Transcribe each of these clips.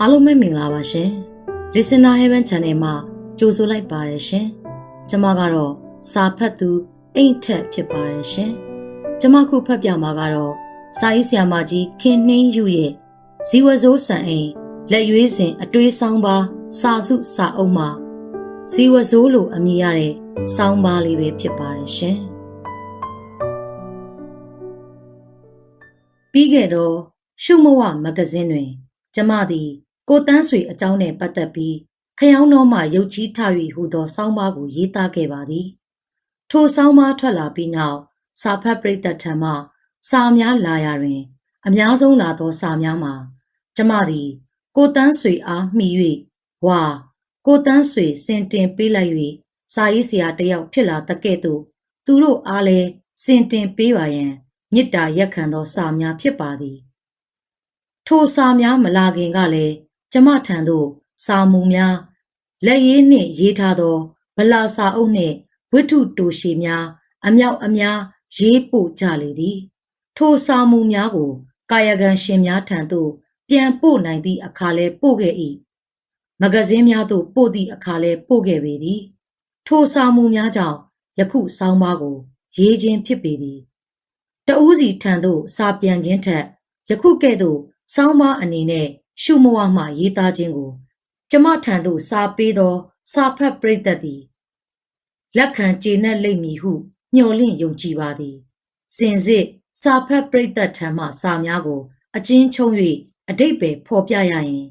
အားလုံးပဲမင်္ဂလာပါရှင် Listener Heaven Channel မှာကြိုဆိုလိုက်ပါတယ်ရှင်ကျွန်မကတော့စာဖတ်သူအိမ်ထက်ဖြစ်ပါတယ်ရှင်ကျွန်မခုဖတ်ပြမှာကတော့စာရေးဆရာမကြီးခင်နှင်းယူရဲ့ဇီဝစိုးစံအိမ်လက်ရွေးစဉ်အတွေးဆောင်ပါစာစုစာအုပ်မှာဇီဝစိုးလို့အမည်ရတဲ့စောင်းပါလေးပဲဖြစ်ပါတယ်ရှင်ပြီးခဲ့တော့ရှုမဝမဂဇင်းတွင် ကျမသည် ကိုတန်းဆွေအကြောင်းနှင့်ပတ်သက်ပြီးခယောင်းတော်မှရုပ်ချီးထ၍ဟူသောစောင်းပါးကိုရေးသားခဲ့ပါသည်ထိုစောင်းပါးထွက်လာပြီးနောက်စာဖတ်ပရိသတ်ထံမှစာများလာရတွင် အများဆုံးလာသောစာများမှာကျမသည် ကိုတန်းဆွေအားမှီ၍ဝါကိုတန်းဆွေစင်တင်ပေးလိုက်၍စာရေးဆရာတစ်ယောက်ဖြစ်လာတကဲ့သို့သူတို့အားလည်းစင်တင်ပေးပါရန်မေတ္တာရက်ခံသောစာများဖြစ်ပါသည် ထိုစာများမလာခင်ကလည်း ကျမထံသို့ စာမူများလက်ရေးနှင့်ရေးထားသောဗလာစာအုပ်နှင့်ဝိထုတိုရှည်များ အမြောက်အများရေးပို့ကြလေသည် ထိုစာမူများကို ကာယကံရှင်များထံသို့ ပြန်ပို့နိုင်သည့်အခါလဲပို့ခဲ့၏မဂဇင်းများသို့ပို့သည့်အခါလဲပို့ခဲ့ပေသည် ထိုစာမူများကြောင့်ယခုဆောင်းပါးကို ရေးခြင်းဖြစ်ပေသည်တဦးစီထံသို့စာပြန်ခြင်းထက်ယခုကဲ့သို့စောင်းပါအနေနဲ့ ရှုမဝမှရေးသားခြင်းကို ကျမထံသို့စာပေးသော စာဖတ်ပရိသတ်သည်လက်ခံကျေနပ်လိမ့်မည်ဟုမျှော်လင့်ယုံကြည်ပါသည်စင်စစ်စာဖတ်ပရိသတ်ထံမှစာများကို အချင်းချုံ၍အတိတ်ပဲဖော်ပြရရင်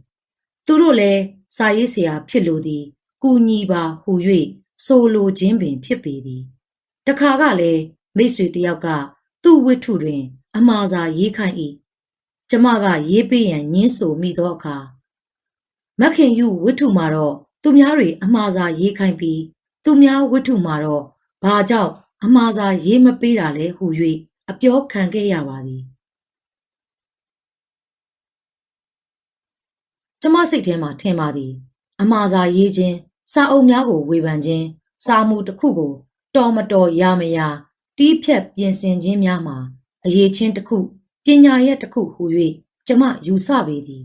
သူတို့လည်းစာရေးဆရာဖြစ်လိုသည်ကူညီပါဟူ၍ဆိုလိုခြင်းပင်ဖြစ်ပေသည်တခါကလည်းမိတ်ဆွေတယောက်ကသူ့ဝိထုတွင် အမှားစာရေးခိုင်း၏ ကျမကရေးပေးရန်ညင်းဆိုမိသောအခါမခင်ယူဝိထုမှာတော့သူများတွေအမှားစာရေးခိုင်းပြီးသူများဝိထုမှာတော့ဘာကြောင့်အမှားစာရေးမပေးတာလဲဟူ၍အပြောခံခဲ့ရပါသည်ကျမစိတ်ထဲမှာထင်ပါသည် အမှားစာရေးခြင်းစာအုပ်များကိုဝေဖန်ခြင်းစာမှုတစ်ခုကို တော်မတော်ရမရတီးဖြတ်ပြင်ဆင်ခြင်းများမှာအရေးချင်းတစ်ခု ပညာရက်တစ်ခုဟူ၍ကျမယူဆပေသည်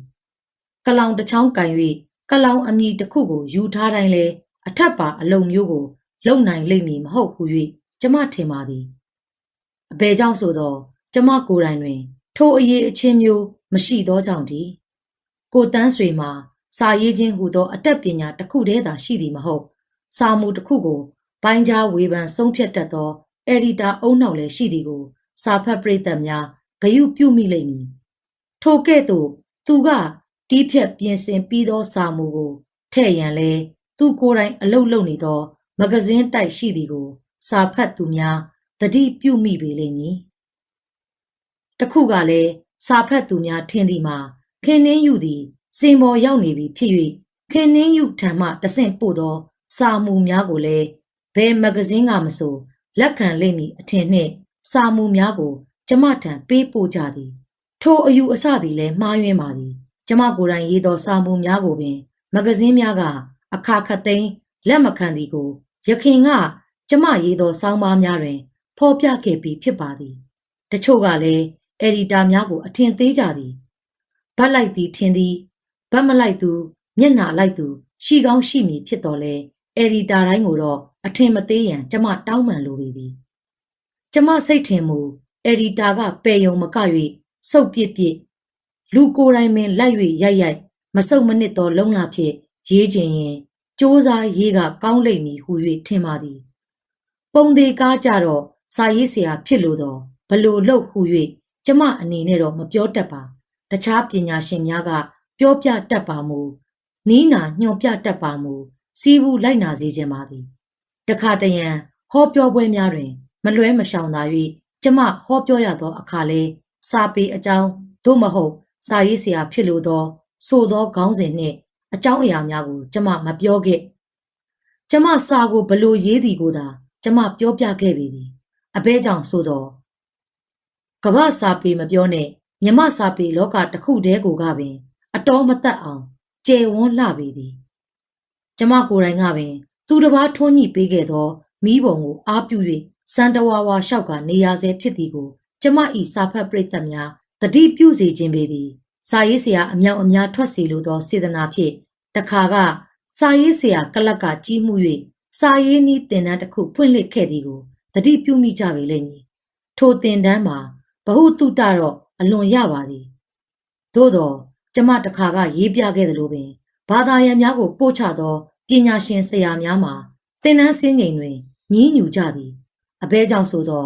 ကလောင်တစ်ချောင်းကန်၍ကလောင်အမည်တစ်ခုကိုယူထားတိုင်းလဲအထက်ပါအလုံမျိုးကိုလုံနိုင်လိမ့်မည်မဟုတ်ဟူ၍ကျမထင်ပါသည်အဘယ်ကြောင့်ဆိုတော့ကျမကိုယ်တိုင်တွင် ထိုအရေးအချင်းမျိုးမရှိသောကြောင့်ဒီကိုတန်းဆွေမှာစာရေးခြင်းဟူသော အတတ်ပညာတစ်ခုတည်းသာရှိသည်မဟုတ်စာမှုတစ်ခုကိုပိုင်းခြားဝေဖန်ဆုံးဖြတ်တတ်သောအက်ဒီတာအုံနောက်လည်းရှိသည်ကို စာဖတ်ပရိသတ်များ ဂယုပြုမိလိမ့်မည်ထိုကဲ့သို့သူကတီးဖြတ်ပြင်ဆင်ပြီးသောစာမူကိုထဲ့ရန်လဲသူကိုယ်တိုင်အလုတ်လုံနေသော မဂဇင်းတိုက်ရှိသည်ကို စာဖတ်သူများတတိပြုမိပေလိမ့်မည်တခုကလည်းစာဖတ်သူများထင်သည်မှာခင်နှင်းယူသည်စင်ပေါ်ရောက်နေပြီဖြစ်၍ခင်နှင်းယူထံမှတဆင့်ပို့သော စာမူများကိုလည်းဘယ်မဂဇင်းကမဆိုလက်ခံလိမ့်မည်အထင်နှင့်စာမူများကို ကျမထံပေးပို့ကြသည် ထိုအယူအဆသည်လည်းမှားယွင်းပါသည် ကျမကိုယ်တိုင်ရေးသောစာမူများကိုပင် မဂဇင်းများက အခါခတ်သိမ်းလက်မခံသည်ကိုယခင်က ကျမရေးသောစောင်းပါးများတွင်ဖော်ပြခဲ့ပြီးဖြစ်ပါသည်တချို့ကလည်းအက်ဒီတာများကို အထင်သေးကြသည်ဗတ်လိုက်သည်ထင်သည်ဗတ်မလိုက်သူမျက်နှာလိုက်သူရှိကောင်းရှိမည်ဖြစ်တော်လဲအက်ဒီတာတိုင်းကိုတော့အထင်မသေးရန်ကျမတောင်းပန်လိုပေသည် ကျမစိတ်ထင်မူ အက်ဒီတာကပယ်ယုံမက၍စုပ်ပစ်ပစ်လူကိုယ်တိုင်ပင်လိုက်၍ရိုက်ရိုက်မစုပ်မနစ်သောလုံလာဖြင့်ရေးခြင်းရင်စ조사ရေးကကောင်းလိမ့်မည်ဟု၍ထင်ပါသည် ပုံသေးကားကြတော့စာရေးဆရာဖြစ်လို့တော့ဘလို့လှုပ်ဟု၍ကျမအနေနဲ့တော့မပြောတတ်ပါ တခြားပညာရှင်များကပြောပြတတ်ပါမူနီးနာညွှန်ပြတတ်ပါမူစီးဘူးလိုက်နာစေခြင်းပါသည် တခါတရံဟောပြောပွဲများတွင် မလွဲမရှောင်သာ၍ ကျမဟောပြောရသောအခါလဲစာပေအကြောင်းသို့မဟုတ် စာရေးဆရာဖြစ်လိုသော ဆိုသောခေါင်းစဉ်နှင့်အကြောင်းအရာများကို ကျမမပြောခဲ့ကျမစာကိုဘလို့ရေးသည်ကိုသာ ကျမပြောပြခဲ့ပေသည်အဘဲကြောင့်ဆိုတော့ကမ္ဘာစာပေမပြောနဲ့မြမစာပေလောကတစ်ခုတည်းကိုကပင် အတော်မသက်အောင်ကျယ်ဝန်းလှပေသည်ကျမကိုယ်တိုင်ကပင် သူတစ်ပါးထွန်းညှိပေးခဲ့သောမိဘုံကိုအားပြု၍ စံတဝါဝါလျှောက်ကနေရာဆဲဖြစ်သည်ကိုကျမဤစာဖတ်ပရိသတ်များတတိပြုစေခြင်းပေသည်စာရေးဆရာအမြောက်အများထွက်စီလိုသောစေတနာဖြင့်တခါကစာရေးဆရာကလပ်ကကြီးမှု၍စာရေးနည်းတင်တန်းတစ်ခုဖွင့်လှစ်ခဲ့သည်ကိုသတိပြုမိကြပေလိမ့်မည်ထိုတင်တန်းမှာဘဟုတုတတော့အလွန်ရပါသည်သို့တော့ကျမတခါကရေးပြခဲ့သလိုပင်ဘာသာရပ်များကိုပို့ချသောပညာရှင်ဆရာများမှာတင်တန်းစင်းငိမ်တွင်ညည်းညူကြသည် အဘဲကြောင့်ဆိုသော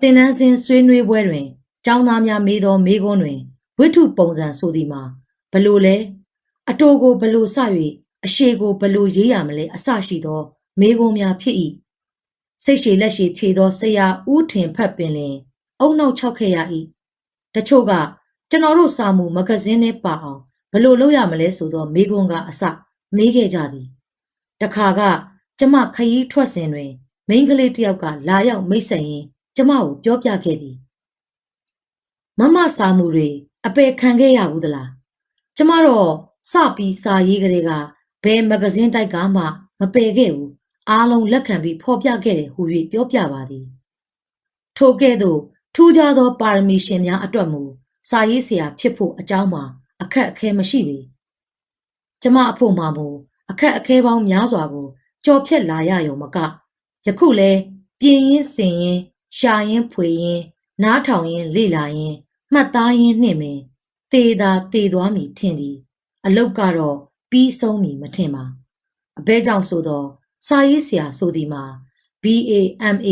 တင်တန်းစင်းဆွေးနွေးပွဲတွင်ကျောင်းသားများမေးသောမေးခွန်းတွင်ဝိထုပုံစံဆိုသည်မှာဘလို့လဲအတိုကိုဘလို့ဆ၍အရှိကိုဘလို့ရေးရမလဲအစရှိသောမေးခွန်းများဖြစ်၏စိတ်ရှည်လက်ရှည်ဖြေသောဆရာဦးထင်ဖတ်ပင်လင်အုံနောက်၆ခဲ့ရ၏တချို့ကကျွန်တော်တို့စာမှုမဂဇင်းထဲပါအောင်ဘလို့လုပ်ရမလဲဆိုသောမေးခွန်းကအစမေးခဲ့ကြသည်တခါကကျမခရီးထွက်စဉ်တွင် မိန်းကလေးတစ်ယောက်ကလာရောက်မိတ်ဆက်ရင်းကျမကိုပြောပြခဲ့သည်မမစာမှုတွေအပယ်ခံခဲ့ရဘူးသလားကျမတော့စပြီးစာရေးကလေးကဘယ်မဂဇင်းတိုက်ကမှမပယ်ခဲ့ဘူးအားလုံးလက်ခံပြီးဖော်ပြခဲ့တယ်ဟူ၍ပြောပြပါသည်ထို့ကဲ့သို့ထူးခြားသောပါရမီရှင်များအတွက်မူစာရေးဆရာဖြစ်ဖို့အကြောင်းမှာအခက်အခဲမရှိပေကျမအဖို့မှာမူအခက်အခဲပေါင်းများစွာကိုကြော်ဖြတ်လာရယုံမက ယခုလဲပြင်းရင်စင်ရင်ရှာရင်ဖွေရင်နားထောင်ရင်လေ့လာရင်မှတ်သားရင်နှင့်ပင်တေသာတေသွားမည်ထင်သည် အလုတ်ကတော့ပြီးဆုံးမည်မထင်ပါအဘဲကြောင့်ဆိုတော့စာရေးဆရာဆိုသည်မှာ BAMA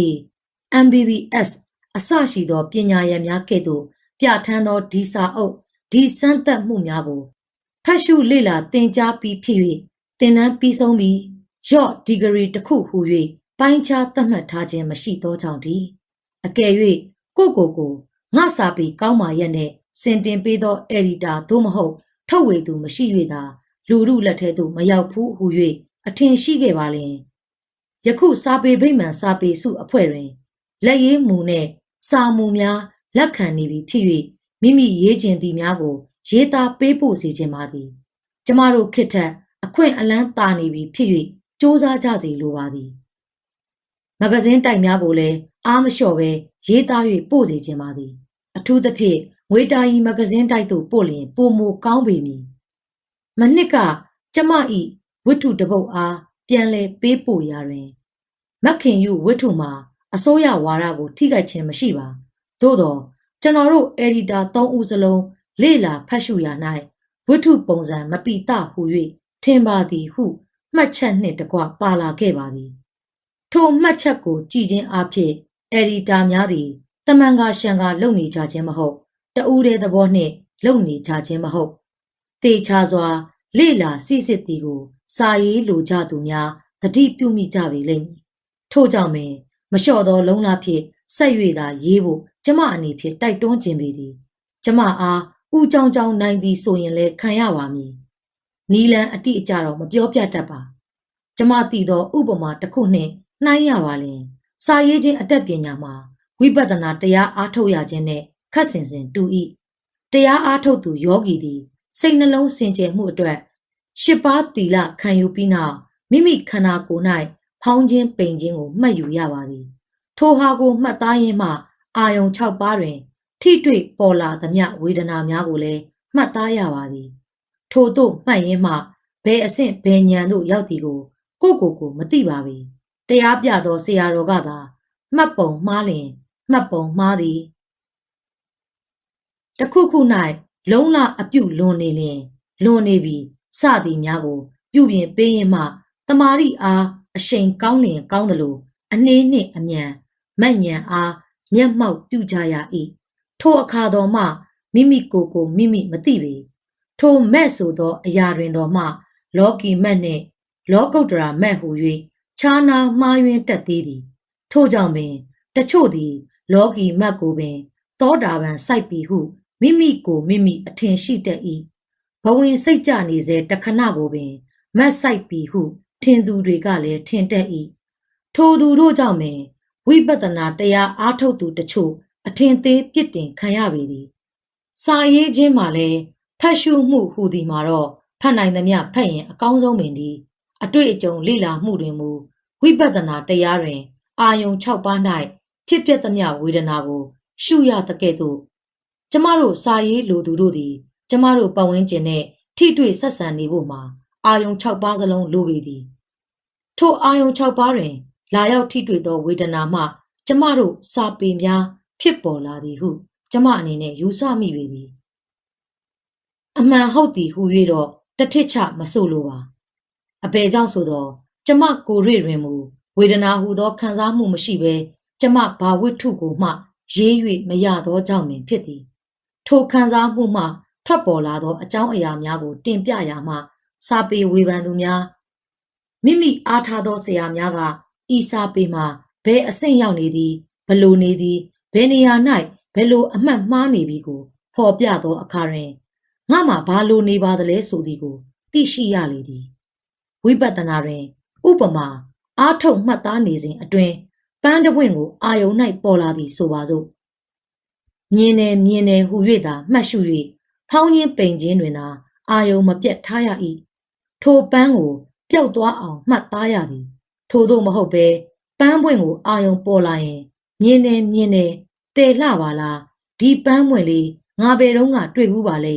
MBBS အစရှိသောပညာရပ်များကဲ့သို့ပြဋ္ဌာန်းသောဒီစာအုပ်ဒီစမ်းသပ်မှုများကိုဖတ်ရှုလေ့လာသင်ကြားပြီးဖြစ်၍သင်တန်းပြီးဆုံးပြီးရော့ဒီဂရီတစ်ခုဟူ၍ ပိုင်းခြားသတ်မှတ်ထားခြင်းမရှိသောကြောင့်ဒီအကယ်၍ကိုကိုကိုငါစာပေကောင်းမာရက်နဲ့စင်တင်ပေးသောအယ်ဒီတာသို့မဟုတ်ထုတ်ဝေသူမရှိ၍သာလူမှုလက်ထဲသို့မရောက်ဘူးဟူ၍အထင်ရှိခဲ့ပါလျင်ယခုစာပေဗိမာန်စာပေစုအဖွဲ့တွင်လက်ရေးမူနှင့်စာမူများလက်ခံနေပြီဖြစ်၍မိမိရေးခြင်းသည်များကို ရေးသားပေးပို့စေခြင်းပါသည် ကျမတို့ခေတ်ထက်အခွင့်အလန်းတာနေပြီဖြစ်၍စ조사ကြစီလိုပါသည် မဂဇင်းတိုက်များကိုလည်းအားမလျှော့ပဲရေးသား၍ပို့စေခြင်းပါသည် အထူးသဖြင့်ငွေတာရီမဂဇင်းတိုက်သို့ပို့လျင်ပိုမိုကောင်းပေမည်မနှစ်ကကျမဤဝိထုတပုတ်အားပြန်လဲပေးပို့ရာတွင်မခင်ယူဝိထုမှာအစိုးရဝါဒကို ထိခိုက်ခြင်းမရှိပါသို့တော့ကျွန်တော်တို့အက်ဒီတာ၃ဦးစလုံးလေ့လာဖတ်ရှုရာ၌ဝိထုပုံစံမပိတဟု၍ထင်ပါသည်ဟုမှတ်ချက်နှင့်တကွပါလာခဲ့ပါသည် ထိုမှတ်ချက်ကိုကြည်ခြင်းအဖြစ်အက်ဒီတာများသည်တမန်ကရှန်ကလုပ်နေကြခြင်းမဟုတ်တဦးတဲ့သဘောနှင့်လုပ်နေကြခြင်းမဟုတ်တေချာစွာ လေ့လာစစ်စစ်သည်ကို စာရေးလိုကြသူများတတိပြုမိကြပေလိမ့်မည်ထို့ကြောင့်ပင်မလျှော့သောလုံးလားဖြင့်ဆက်၍သာရေးဖို့ကျမအနေဖြင့်တိုက်တွန်းခြင်းပေသည်ကျမအားဥကြောင်ကြောင်နိုင်သည်ဆိုရင်လည်းခံရပါမည်နီလန်အတိအကျတော့မပြောပြတတ်ပါ ကျမသိသောဥပမာတစ်ခုနှင့် နှိုင်းရပါလျင်စာရေးခြင်းအတတ်ပညာမှာဝိပဿနာတရားအားထုတ်ရခြင်းနဲ့ခက်ဆင်ဆင်တူ၏တရားအားထုတ်သူယောဂီသည်စိတ်နှလုံးစင်ကြယ်မှုအတွက်ရှစ်ပါးသီလခံယူပြီးနောက်မိမိခန္ဓာကိုယ်၌ဖောင်းခြင်းပိန်ခြင်းကိုမှတ်ယူရပါသည်ထိုဟာကိုမှတ်သားရင်းမှအာယုံ6ပါးတွင် ထိတွေ့ပေါ်လာသမျှဝေဒနာများကိုလည်းမှတ်သားရပါသည် ထို့သို့မှတ်ရင်းမှဘယ်အဆင့်ဘယ်ဉာဏ်သို့ရောက်သည်ကိုကိုကိုကိုမသိပါပေ တရားပြသောဆရာတော်ကသာမှတ်ပုံမှားလျင်မှတ်ပုံမှားသည်တခုခု၌လုံလအပြုတ်လွန်နေလျင်လွန်နေပြီစသည်များကို ပြုပြင်ပေးရင်မှတမာရီအားအရှိန်ကောင်းလျင်ကောင်းသလိုအနှေးနှင့်အမြန်မက်ညံအားမျက်မှောက်ပြုကြရ၏ထိုအခါတော်မှမိမိကိုယ်ကိုမိမိမသိပေထိုမက်ဆိုသော အရာတွင်တော်မှ လောကီမက်နှင့်လောကုတ္တရာမက်ဟူ၍ ခြားနာမှားယွင်းတတ်သေးသည် ထို့ကြောင့်ပင်တချို့သည် လောကီမက်ကိုပင် သောတာပန်စိုက်ပြီဟုမိမိကိုမိမိအထင်ရှိတတ်၏ဘဝင်စိတ်ကြနေစေတခဏကိုပင်မတ်ဆိုင်ပြီဟု ထင်သူတွေကလည်းထင်တတ်၏ထိုသူတို့ကြောင့်ပင်ဝိပဿနာတရားအားထုတ်သူတချို့အထင်သေးပြစ်တင်ခံရပေသည်စာရေးခြင်းမှာလည်းဖတ်ရှုမှုဟူသည်မှာတော့ဖတ်နိုင်သမျှဖတ်ရင်အကောင်းဆုံးပင်ဒီအတွေ့အကြုံလေ့လာမှုတွင်မူ ဝိပဿနာတရားတွင် အာယုံ6ပါး၌ဖြစ်ပျက်သမျှဝေဒနာကို ရှုရတကဲ့သို့ကျမတို့စာရေးလိုသူတို့သည် ကျမတို့ပတ်ဝန်းကျင်နဲ့ထိတွေ့ဆက်ဆံနေဖို့မှာအာယုံ6ပါးစလုံးလိုပေသည်ထိုအာယုံ6ပါးတွင် လာရောက်ထိတွေ့သောဝေဒနာမှ ကျမတို့စာပေများဖြစ်ပေါ်လာသည်ဟု ကျမအနေနဲ့ယူဆမိပေသည်အမှန်ဟုတ်သည်ဟု၍တော့တထစ်ချမဆိုလိုပါအဘယ်ကြောင့်ဆိုတော့ ကျမကိုယ်ရွေတွင်မူဝေဒနာဟုသောခံစားမှုမရှိဘဲကျမဘာဝိတ္ထုကိုမှ ရေး၍မရသောကြောင့်ပင်ဖြစ်သည် ထိုခံစားမှုမှထွက်ပေါ်လာသောအကြောင်းအရာများကို တင်ပြရာမှစာပေဝေဖန်သူများမိမိအားထားသောဆရာများကဤစာပေမှာဘယ်အဆင့်ရောက်နေသည်ဘလို့နေသည်ဘယ်နေရာ၌ဘယ်လိုအမှတ်မှားနေပြီကိုဖော်ပြသောအခါတွင်ငါမှဘာလို့နေပါသလဲဆိုသည်ကိုသိရှိရလေသည်ဝိပဿနာတွင် ဥပမာအားထုတ်မှတ်သားနေစဉ်အတွင်းပန်းတပွင့်ကိုအာယုံ၌ပေါ်လာသည်ဆိုပါစို့မြင်တယ်မြင်တယ်ဟူ၍သာမှတ်ရှု၍ဖောင်းခြင်းပိန်ခြင်းတွင်သာအာယုံမပြတ်ထားရ၏ထိုပန်းကိုပျောက်သွားအောင်မှတ်သားရသည်ထို့သောမဟုတ်ဘဲပန်းပွင့်ကိုအာယုံပေါ်လာရင်မြင်တယ်မြင်တယ်တဲလှပါလားဒီပန်းပွင့်လေးငါဘယ်တော့မှတွေ့ဘူးပါလေ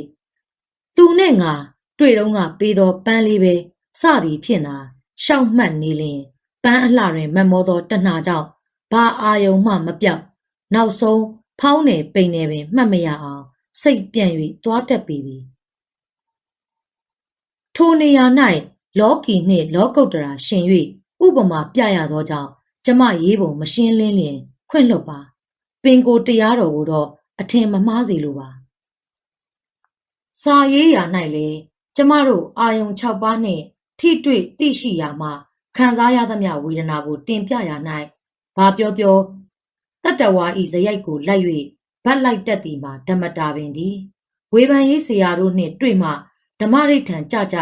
သူနဲ့ငါတွေ့တော့ငါပေးသောပန်းလေးပဲစသည်ဖြင့်သာ ရှောက်မှတ်နေလျင်ပန်းအလှတွင်မတ်မောသောတဏှာကြောင့်ဘာအာယုံမှမပြောက်နောက်ဆုံးဖောင်းနယ်ပိန်နယ်ပင်မှတ်မရအောင်စိတ်ပြန့်၍တွားတက်ပေသည်ထိုနေရာ၌လောကီနှင့်လောကုတ္တရာရှင်၍ဥပမာပြရသောကြောင့်ကျမရေးပုံမရှင်းလင်းလျင် ခွင့်လွတ်ပါ ပင်ကိုတရားတော်ကိုတော့အထင်မမှားစေလိုပါစာရေးရာ၌လည်းကျမတို့အာယုံ6ပါးနှင့် ထိတွေ့သိရှိရာမှခံစားရသမျှဝေဒနာကိုတင်ပြရာ၌ဘာပြောပြောတတ္တဝါဤဇယိုက်ကိုလိုက်၍ဗတ်လိုက်တတ်သည်မှာဓမ္မတာပင်ဒီဝေဖန်ရေးဆရာတို့နှင့်တွေ့မှဓမ္မရိဋ္ဌံကြကြ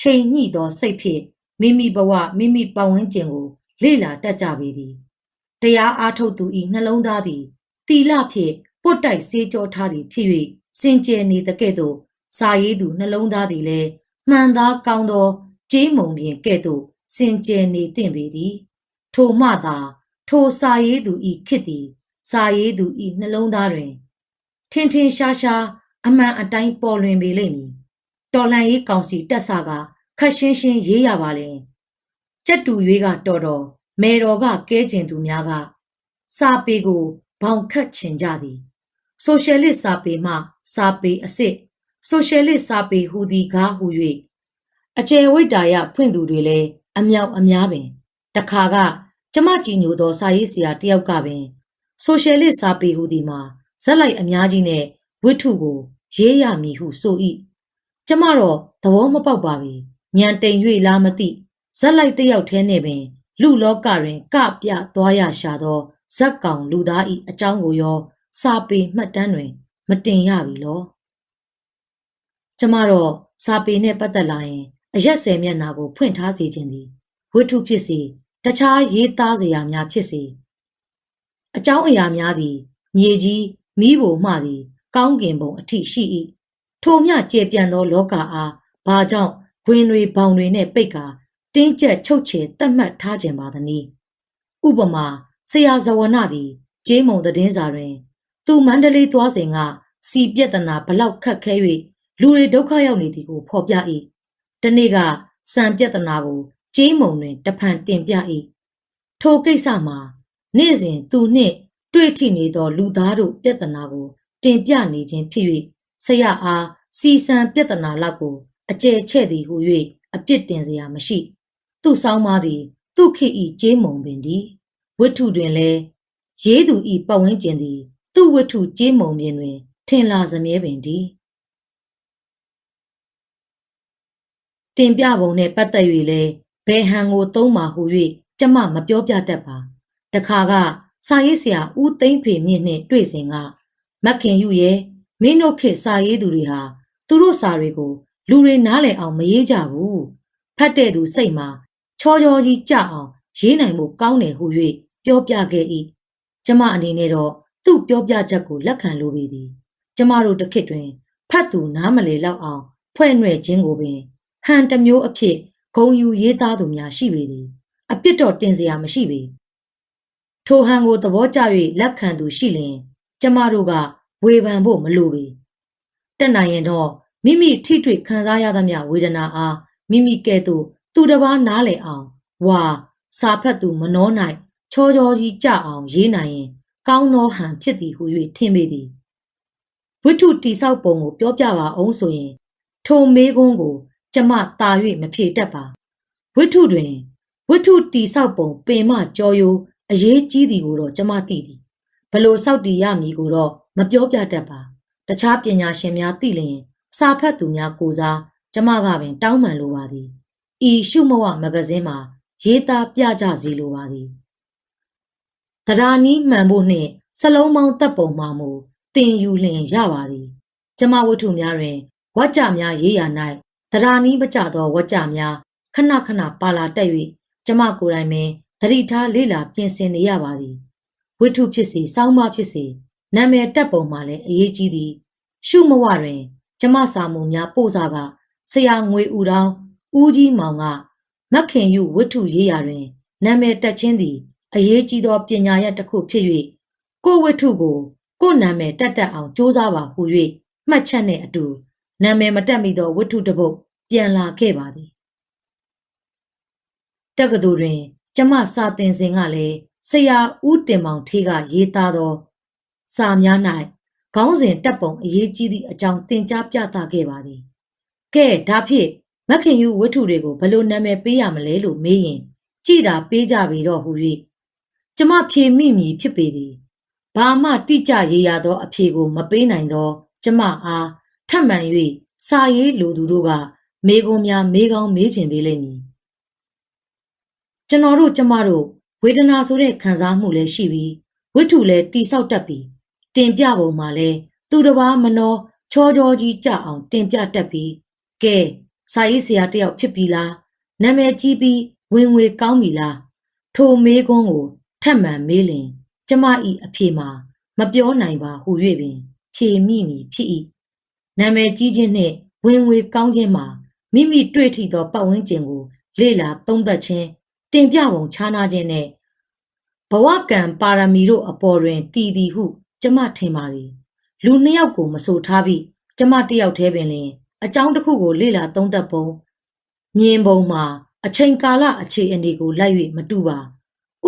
ချိန်ညှိသောစိတ်ဖြင့်မိမိဘဝမိမိပတ်ဝန်းကျင်ကို လေ့လာတတ်ကြပေသည်တရားအားထုတ်သူဤနှလုံးသားသည်တီလဖြင့်ပုတ်တိုက်စေးကြောထားသည်ဖြစ်၍စင်ကြယ်နေသကဲ့သို့စာရေးသူနှလုံးသားသည်လည်းမှန်သားကောင်းသော ကြေးမုံပြင်ကဲ့သို့စင်ကြယ်နေသင့်ပေသည် ထိုမှသာထိုစာရေးသူဤခစ်သည် စာရေးသူဤနှလုံးသားတွင် ထင်ထင်ရှားရှားအမှန်အတိုင်းပေါ်လွင်ပေလိမ့်မည်တော်လန်ရေးကောင်စီတက်ဆာကခတ်ရှင်းရှင်းရေးရပါလေကြက်တူရွေးကတော်တော်မေတော်ကကဲကျင်သူများကစာပေကိုဘောင်ခတ်ချင်ကြသည်ဆိုရှယ်လစ်စာပေမှစာပေအစ်စ်ဆိုရှယ်လစ်စာပေဟူသည်ကားဟူ၍ အကျယ်ဝိတ္တာယဖွင့်သူတွေလည်းအမြောက်အများပင်တခါကကျမကြည်ညိုသောစာရေးဆရာတယောက်ကပင်ဆိုရှယ်လစ်စာပေဟူသည်မှာဇက်လိုက်အများကြီးနဲ့ဝိထုကို ရေးရမည်ဟုဆို၏ကျမတော့သဘောမပေါက်ပါဘူးညံတိမ်၍လားမသိဇက်လိုက်တယောက်တည်းနဲ့ပင် လူလောကတွင်ကပြသွားရရှာသောဇက်ကောင်လူသားဤအကြောင်းကိုရော စာပေမှတ်တမ်းတွင် မတင်ရပြီလောကျမတော့စာပေနဲ့ပတ်သက်လာရင် အရက်ဆယ်မျက်နာကိုဖွင့်ထားစေခြင်းသည်ဝိထုဖြစ်စေတခြားရေးသားစရာများဖြစ်စေအကြောင်းအရာများသည်မြေကြီးမိဘမှသည် ကောင်းကင်ဘုံအထိရှိ၏ထိုမျှကျေပြန့်သောလောကအားဘာကြောင့်ခွင်တွေဘောင်တွေနဲ့ပိတ်ကာတင်းကျပ်ချုပ်ချယ်တတ်မှတ်ထားခြင်းပါသနည်းဥပမာဆရာဇဝနသည်ကျေးမုံသတင်းစာတွင် သူမန္တလေးသွားစဉ်ကစီပြက်တနာဘလောက်ခက်ခဲ၍လူတွေဒုက္ခရောက်နေသည်ကိုဖော်ပြ၏ တနေ့ကစံပြက်တနာကိုကျေးမုံတွင်တဖန်တင်ပြ၏ထိုကိစ္စမှာနေ့စဉ်သူနှင့် တွေ့ထိနေသော လူသားတို့ပြက်တနာကို တင်ပြနေခြင်းဖြစ်၍ဆရာအားစီစံပြက်တနာလောက်ကိုအကျယ်ချဲ့သည်ဟု၍အပြစ်တင်စရာမရှိ သူ့ဆောင်းပါးသည် သူ့ခေဤကျေးမုံပင်သည်ဝိထုတွင်လည်းရေးသူဤပတ်ဝန်းကျင်သည် သူ့ဝိထုကျေးမုံပြင်တွင် ထင်လာစမြဲပင်သည် တင်ပြပုံနဲ့ပတ်သက်၍လည်းဘယ်ဟန်ကိုသုံးပါဟု၍ကျမမပြောပြတတ်ပါတခါကစာရေးဆရာဦးသိမ့်ဖေမြင့်နှင့်တွေ့စဉ်ကမက်ခင်ယူရဲ့မင်းတို့ခေစာရေးသူတွေဟာသူတို့စာတွေကို လူတွေနားလည်အောင်မရေးကြဘူးဖတ်တဲ့သူစိတ်မှာချောချောကြီးကြအောင်ရေးနိုင်ဖို့ကောင်းတယ်ဟု၍ပြောပြခဲ့၏ကျမအနေနဲ့တော့သူ့ပြောပြချက်ကိုလက်ခံလိုပေသည် ကျမတို့တစ်ခေတ်တွင်ဖတ်သူနားမလည်လောက်အောင်ဖွဲ့နှဲ့ခြင်းကိုပင် ဟန်တစ်မျိုးအဖြစ်ဂုံယူရေးသားသူများရှိပေသည်အပြစ်တော့တင်စရာမရှိပေထိုဟန်ကိုသဘောကျ၍လက်ခံသူရှိလျင်ကျမတို့ကဝေဖန်ဖို့မလိုပေတက်နိုင်ရင်တော့မိမိထိတွေ့ခံစားရသမျှဝေဒနာအားမိမိကဲ့သို့သူတစ်ပါးနားလည်အောင်ဝါစာဖတ်သူမနှော၌ချောချောကြီးကြအောင်ရေးနိုင်ရင် ကောင်းသောဟန်ဖြစ်သည်ဟု၍ထင်ပေသည်ဝိထုတိဆောက်ပုံကိုပြောပြပါအောင်ဆိုရင် ထိုမေးခွန်းကို ကျမတာ၍မဖြေတတ်ပါဝိထုတွင်ဝိထုတိဆောက်ပုံပင်မကြောယိုးအရေးကြီးသည်ကိုတော့ကျမသိသည်ဘလို့စောက်တည်ရမည်ကိုတော့မပြောပြတတ်ပါတခြားပညာရှင်များသိလျင်စာဖတ်သူများကိုစားကျမကပင် တောင်းပန်လိုပါသည်ဤရှုမဝမဂဇင်းမှာ ရေးသားပြကြစီလိုပါသည်တရားနီးမှန်ဖို့နှင့်စလုံးပေါင်းတပ်ပုံမှမူတင်ယူလျင်ရပါသည် ကျမဝတ္ထုများတွင်ဝကြများရေးရ၌ တရားနီးမကြသောဝကြများခဏခဏပါလာတက်၍ကျမကိုယ်တိုင်ပင်သတိထားလေ့လာပြင်ဆင်နေရပါသည်ဝိထုဖြစ်စေစောင်းမဖြစ်စေနာမည်တက်ပုံမှလည်းအရေးကြီးသည် ရှုမဝတွင် ကျမစာမူများပို့စားကဆရာငွေဦးတောင်းဦးကြီးမောင်ကမခင်ယူဝိထုရေးရာတွင်နာမည်တက်ခြင်းသည်အရေးကြီးသောပညာရပ်တစ်ခုဖြစ်၍ကိုဝိထုကိုကိုနာမည်တက်တက်အောင်စ조사ပါဟု၍မှတ်ချက်နှင့်အတူ နာမည်မတက်မိသောဝိထုတစ်ပုဒ်ပြန်လာခဲ့ပါသည်တက္ကသိုလ်တွင် ကျမစာသင်စဉ်ကလည်းဆရာဦးတင်မောင်ထေးကရေးသားသော စာများ၌ခေါင်းစဉ်တက်ပုံအရေးကြီးသည့်အကြောင်းသင်ကြားပြသခဲ့ပါသည်ကဲဒါဖြင့်မခင်ယူဝတ္ထုတွေကိုဘယ်လိုနာမည်ပေးရမလဲလို့မေးရင် ကြည်သာပေးကြပြီတော့ဟူ၍ကျမဖြေမိမည်ဖြစ်ပေသည်ဘာမှတိကျရေးရသောအဖြေကိုမပေးနိုင်သော ကျမအား ထပ်မံ၍စာရေးလူသူတို့ကမေကုံများမေးကောင်းမေးချင်ပေလိမ့်မည်ကျွန်တော်တို့ကျမတို့ဝေဒနာဆိုတဲ့ခံစားမှုလည်းရှိပြီးဝိထုလည်းတိဆောက်တတ်ပြီးတင်ပြပုံမှာလည်းသူတစ်ပါးမနှောချောချောကြီးကြအောင်တင်ပြတတ်ပြီးကဲစာရေးဆရာတယောက်ဖြစ်ပြီလားနာမည်ကြီးပြီးဝင်ငွေကောင်းပြီလားထိုမေးခွန်းကိုထပ်မံမေးလင် ကျမဤအဖြေမှာ မပြောနိုင်ပါဟု၍ပင် ဖြေမိမည်ဖြစ်၏ နာမည်ကြီးခြင်းနှင့်ဝင်ငွေကောင်းခြင်းမှာမိမိတွေ့ထိသောပတ်ဝန်းကျင်ကို လေ့လာသုံးသပ်ခြင်းတင်ပြပုံခြားနာခြင်းနဲ့ဘဝကံပါရမီတို့အပေါ်တွင်တည်သည်ဟု ကျမထင်ပါသည်လူနှစ်ယောက်ကိုမဆိုထားပြီးကျမတယောက်တည်းပင်လင်အကြောင်းတစ်ခုကိုလေ့လာသုံးသပ်ပုံမြင်ပုံမှာ အချိန်ကာလအခြေအနေကိုလိုက်၍မတူပါ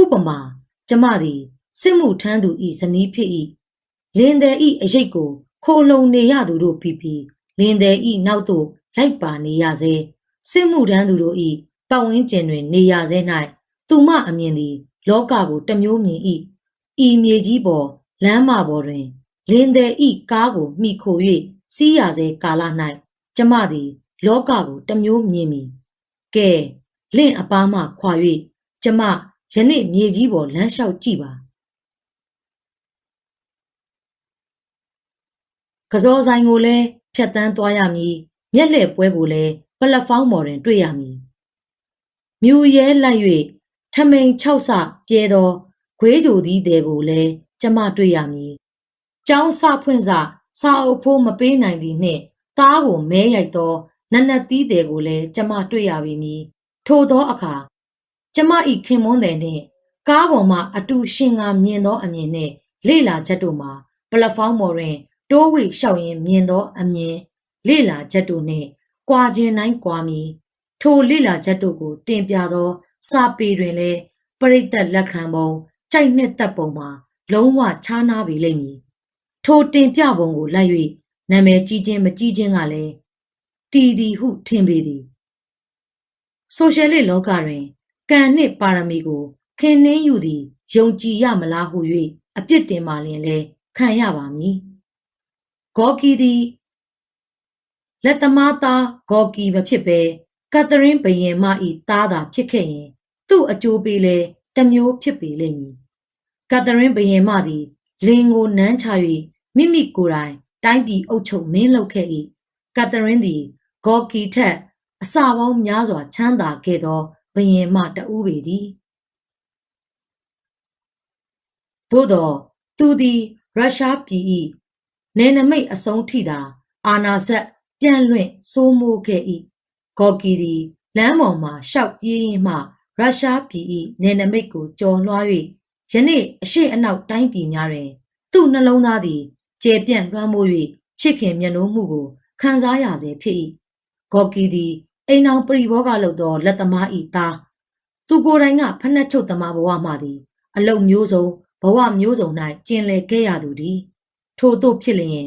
ဥပမာကျမသည်စစ်မှုထမ်းသူဤဇနီးဖြစ်၏လင်းသည်ဤအရိတ်ကို ခိုလုံနေရသူတို့ပြီးပြီးလင်းသည်ဤနောက်သို့လိုက်ပါနေရစေစစ်မှုထမ်းသူတို့ဤပတ်ဝန်းကျင်တွင် နေရစေ၌သူမအမြင်သည် လောကကိုတမျိုးမြင်၏ဤမြေကြီးပေါ်လမ်းမပေါ်တွင် လင်းသည်ဤကားကိုမိခို၍စီးရစေကာလ၌ကျမသည် လောကကိုတမျိုးမြင်မည်ကဲလင့်အပားမှခွာ၍ကျမယနေ့မြေကြီးပေါ်လမ်းလျှောက်ကြည့်ပါ ကစောဆိုင်ကိုလည်းဖြတ်တန်းသွားရမည်မျက်လှည့်ပွဲကိုလည်းပလက်ဖောင်းပေါ်တွင် တွေ့ရမည်မြူရဲလိုက်၍ထမိန်၆ဆပြဲသောခွေးကြိုသီးတဲ့ကိုလည်းကျမတွေ့ရမည်ကျောင်းစဖွင့်စစာအုပ်ဖိုးမပေးနိုင်သည်နှင့်သားကိုမဲရိုက်သောနက်နက်သီးတယ်ကိုလည်းကျမတွေ့ရပြီမည်ထိုသောအခါကျမဤခင်မွန်းတယ်နှင့်ကားပေါ်မှအတူရှင်ကမြင်သောအမြင်နှင့်လေလာချက်တို့မှာပလက်ဖောင်းပေါ်တွင် တိုးဝိလျှောက်ရင်းမြင်သောအမြင်လေလာချက်တို့နှင့်ကွာခြင်းတိုင်းကွာမီထိုလေလာချက်တို့ကို တင်ပြသောစာပေတွင်လည်းပရိသတ်လက်ခံပုံကြိုက်နှစ်သက်ပုံမှာလုံးဝခြားနားပေလိမ့်မည်ထိုတင်ပြပုံကိုလိုက်၍နာမည်ကြီးခြင်းမကြီးခြင်းကလည်းတည်သည်ဟုထင်ပေသည်ဆိုရှယ်လစ်လောကတွင်ကံနှင့်ပါရမီကိုခင်နှင်းယူသည်ယုံကြည်ရမလားဟု၍အပြစ်တင်ပါလျင်လဲခံရပါမည် ဂေါကီသည်လက်သမားသားဂေါကီမဖြစ်ဘဲကက်သရင်းဘယင်မ၏သားသာဖြစ်ခဲ့ရင် သူ့အကျိုးပေးလဲတမျိုးဖြစ်ပေလိမ့်မည်ကက်သရင်းဘယင်မသည်လင်ကိုနမ်းချ၍မိမိကိုယ်တိုင်တိုင်းပြည်အုပ်ချုပ်မင်းလုပ်ခဲ့၏ကက်သရင်းသည်ဂေါကီထက်အစာပေါင်းများစွာချမ်းသာခဲ့သောဘယင်မတဦးပေသည်သို့သောသူသည်ရုရှားပြည်၏ နယ်နမိတ်အဆုံးထိသာအာနာဇက်ပြန့်လွင့်စိုးမိုးခဲ့၏ဂေါ်ကီသည်လမ်းပေါ်မှရှောက်ပြေးရင်းမှရုရှားပြည်၏နယ်နမိတ်ကိုကျော်လွှား၍ယနေ့အရှိအနောက်တိုင်းပြည်များတွင် သူ့နှလုံးသားသည်ကျေပြန့်လွှမ်းမိုး၍ချစ်ခင်မျက်နှာမှုကိုခံစားရစေဖြစ်၏ဂေါ်ကီသည်အိမ်အောင်ပရိဘောကလုပ်သောလက်သမားဤသားသူကိုယ်တိုင်ကဖက်နှက်ချုပ်သမားဘဝမှသည် အလုံမျိုးစုံဘဝမျိုးစုံ၌ကျင်လည်ခဲ့ရသူသည် ထိုသို့ဖြစ်လျင်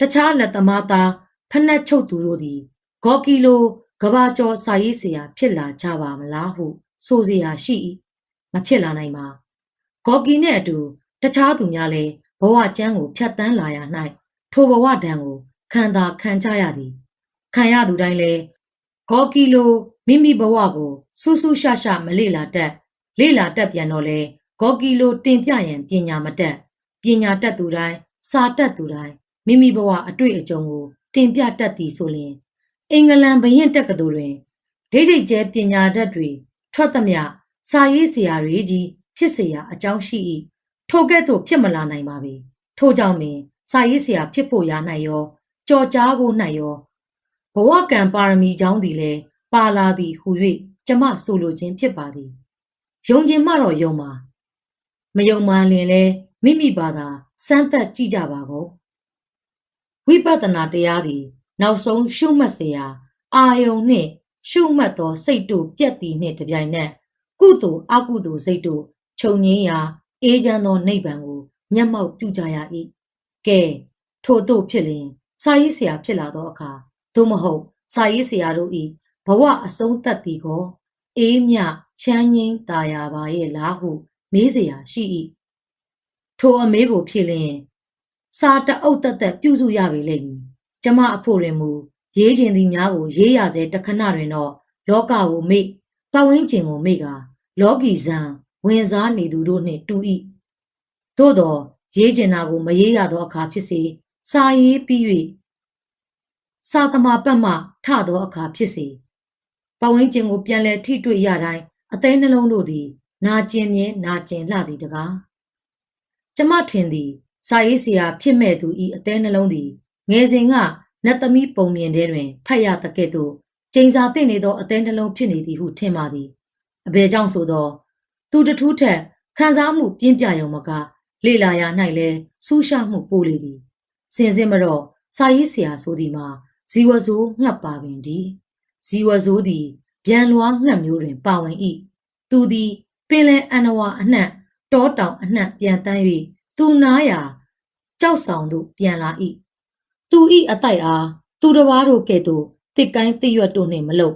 တခြားလက်သမားသားဖနက်ချုပ်သူတို့သည်ဂေါကီလိုကဘာကျော်စာရေးဆရာဖြစ်လာကြပါမလားဟုဆိုစရာရှိ၏မဖြစ်လာနိုင်ပါဂေါကီနှင့်အတူတခြားသူများလည်းဘဝကျမ်းကိုဖြတ်တန်းလာရ၌ထိုဘဝဒဏ်ကိုခံသာခံကြရသည်ခံရသူတိုင်းလည်းဂေါကီလိုမိမိဘဝကိုစူးစူးရှရှမလေ့လာတတ်လေ့လာတတ်ပြန်တော့လေဂေါကီလိုတင်ပြရန်ပညာမတတ် ပညာတတ်သူတိုင်းစာတတ်သူတိုင်းမိမိဘဝအတွေ့အကြုံကိုတင်ပြတတ်သည်ဆိုလျှင်အင်္ဂလန်ဘရင်တက္ကသိုလ်တွင်ဒိဋ္ဌိကျဲပညာတတ်တွေထွက်သမျှစာရေးဆရာတွေကြီးဖြစ်เสียအကြောင်းရှိ၏ထိုကဲ့သို့ဖြစ်မလာနိုင်ပါပေထို့ကြောင့်ပင်စာရေးဆရာဖြစ်ဖို့ရနိုင်ရောကြော်ကြားဖို့နိုင်ရောဘဝကံပါရမီကြောင်းသည်လည်းပါလာသည်ဟု၍ကျမဆိုလိုခြင်းဖြစ်ပါသည်ယုံခြင်းမှတော့ယုံပါမယုံမှလင်လဲ မိမိဘာသာစမ်းသပ်ကြည့်ကြပါကုန်ဝိပဿနာတရားသည် နောက်ဆုံးရှုမှတ်เสียအာယုံနှင့် ရှုမှတ်သောစိတ်တို့ပြက်သည်နှင့်တပြိုင်နက်ကုသိုလ်အကုသိုလ်စိတ်တို့ခြုံငင်းရာအေးချမ်းသောနိဗ္ဗာန်ကိုမျက်မှောက်ပြုကြရ၏ကဲထို့သို့ဖြစ်လျင်စာရေးဆရာဖြစ်လာသောအခါသို့မဟုတ်စာရေးဆရာတို့၏ဘဝအဆုံးသတ်သည်ကိုအေးမြချမ်းငင်းตาရပါရဲ့လားဟုမေးเสียရှိ၏ ထိုအမေးကိုဖြေလျင်စာတအုပ်သက်သက်ပြုစုရပေလိမ့်မည်ကျမအဖို့တွင်မူရေးခြင်းသည်များကိုရေးရစေတခဏတွင်တော့လောကကိုမေ့ပတ်ဝန်းကျင်ကိုမေ့ကလောကီဇံဝင်စားနေသူတို့နှင့်တူ၏သို့သောရေးကျင်တာကိုမရေးရသောအခါဖြစ်စေစာရေးပြီး၍စာသမာပတ်မှထသောအခါဖြစ်စေပတ်ဝန်းကျင်ကိုပြန်လည်ထိတွေ့ရတိုင်းအသေးနှလုံးတို့သည် နာကျင်မြဲနာကျင်လှသည်တကား ကျမထင်သည် စာရေးဆရာဖြစ်မဲ့သူဤအသေးနှလုံးသည်ငယ်စဉ်ကနတ်သမီးပုံမြင်တဲ့တွင်ဖတ်ရတကဲ့သို့ကျိန်စာသိနေသောအသေးနှလုံးဖြစ်နေသည်ဟုထင်ပါသည်အဘယ်ကြောင့်ဆိုသော သူတထူးထက်ခံစားမှုပြင်းပြရုံမကလေလာရ၌လဲစူးရှမှုပိုလေသည်စင်စစ်မတော့စာရေးဆရာဆိုသည်မှာဇီဝဇိုးငှက်ပါပင်ဒီဇီဝဇိုးသည်ဗျံလွားငှက်မျိုးတွင်ပါဝင်၏သူသည်ပင်လယ်အဏ္ဏဝါအနှံ့ တောတောင်အနှံ့ပြန်တန်း၍သူနားရာကြောက်ဆောင်သို့ပြန်လာ၏သူ၏အတိုက်အားသူတစ်ပါးတို့ကဲ့သို့တစ်ကိုင်းတစ်ရွက်တို့နှင့်မလုံ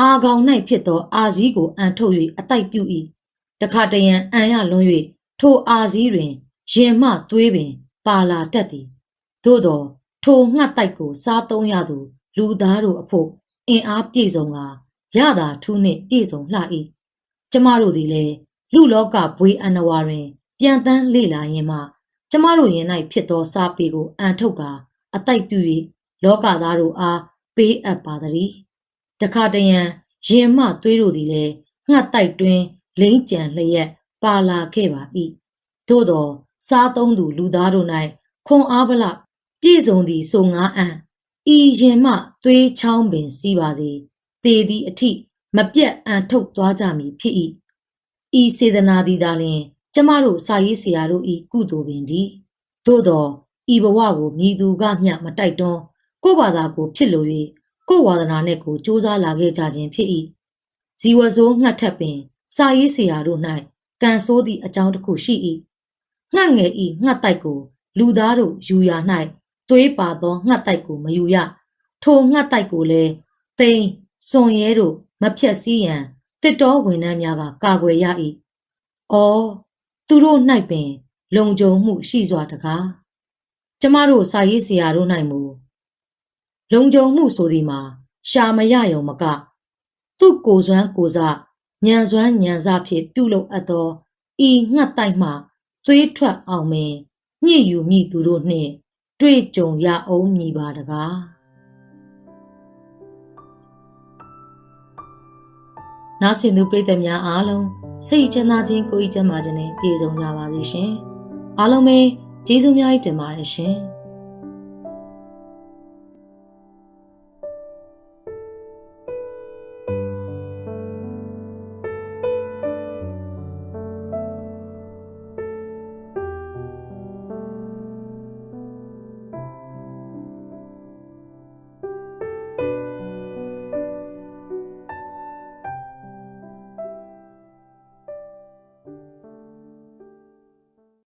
အာကောင်၌ဖြစ်သောအာစည်းကိုအန်ထုတ်၍အတိုက်ပြု၏တခါတရံအံရလွန်း၍ထိုအာစည်းတွင်ရင်မှသွေးပင်ပါလာတတ်သည်သို့သောထိုငှက်တိုက်ကိုစားသုံးရသူလူသားတို့အဖို့အင်အားပြည့်စုံကရတာထူးနှင့်ပြည့်စုံလှ၏ကျမတို့သည်လည်း လူလောကဘွေအနဝါတွင် ပြန်တန်းလေ့လာရင်းမှကျမတို့ရင်၌ဖြစ်သောစာပေကိုအန်ထုတ်ကာအတိုက်ပြု၍လောကသားတို့အားပေးအပ်ပါသည်တခါတရံရင်မှသွေးတို့သည်လည်းငှက်တိုက်တွင်လိမ့်ကြံလျက်ပါလာခဲ့ပါ၏သို့သောစားသုံးသူလူသားတို့၌ခွန်အားဗလပြည့်စုံသည်ဆိုငါအံဤရင်မှသွေးချောင်းပင်စီးပါစေတေသည်အထိမပြတ်အံထုတ်သွားကြမည်ဖြစ်၏ ဤစေတနာသည်သာလျှင်ကျမတို့စာရေးဆရာတို့ဤကုသိုလ်ပင်ဒီသို့သောဤဘဝကိုမြည်သူကမျှမတိုက်တွန်းကိုယ့်ဘာသာကိုဖြစ်လို၍ကိုယ့်ဝါဒနာနဲ့ကိုစူးစမ်းလာခဲ့ကြခြင်းဖြစ်၏ဇီဝဆိုးငှက်ထက်ပင် စာရေးဆရာတို့၌ကံဆိုးသည့်အကြောင်းတစ်ခုရှိ၏ငှက်ငယ်ဤငှက်တိုက်ကို လူသားတို့ယူရာ၌သွေးပါသောငှက်တိုက်ကိုမယူရထိုငှက်တိုက်ကိုလည်းသိန်းစွန်ရဲတို့မဖြက်စည်းရန် တစ်တော်ဝန်ထမ်းများကကာကွယ်ရ၏။အော်သူတို့၌ပင် လုံခြုံမှုရှိစွာတကားကျမတို့စာရေးဆရာတို့၌မူလုံခြုံမှုဆိုသည်မှာ ရှာမရယုံမက သူ့ကိုစွမ်းကိုစားညံစွမ်းညံစားဖြင့်ပြုလုပ်အပ်သောဤငှက်တိုက်မှသွေးထွက်အောင်ပင်ညှိယူမိသူတို့နှင့် တွေ့ကြုံရအောင်မည်ပါတကား နားဆင်သူပရိသတ်များအားလုံးစိတ်ချမ်းသာခြင်းကိုယ်ဤချမ်းသာခြင်းနဲ့ပြည့်စုံကြပါစေရှင်အားလုံးပဲကျေးဇူးများတင်ပါတယ်ရှင်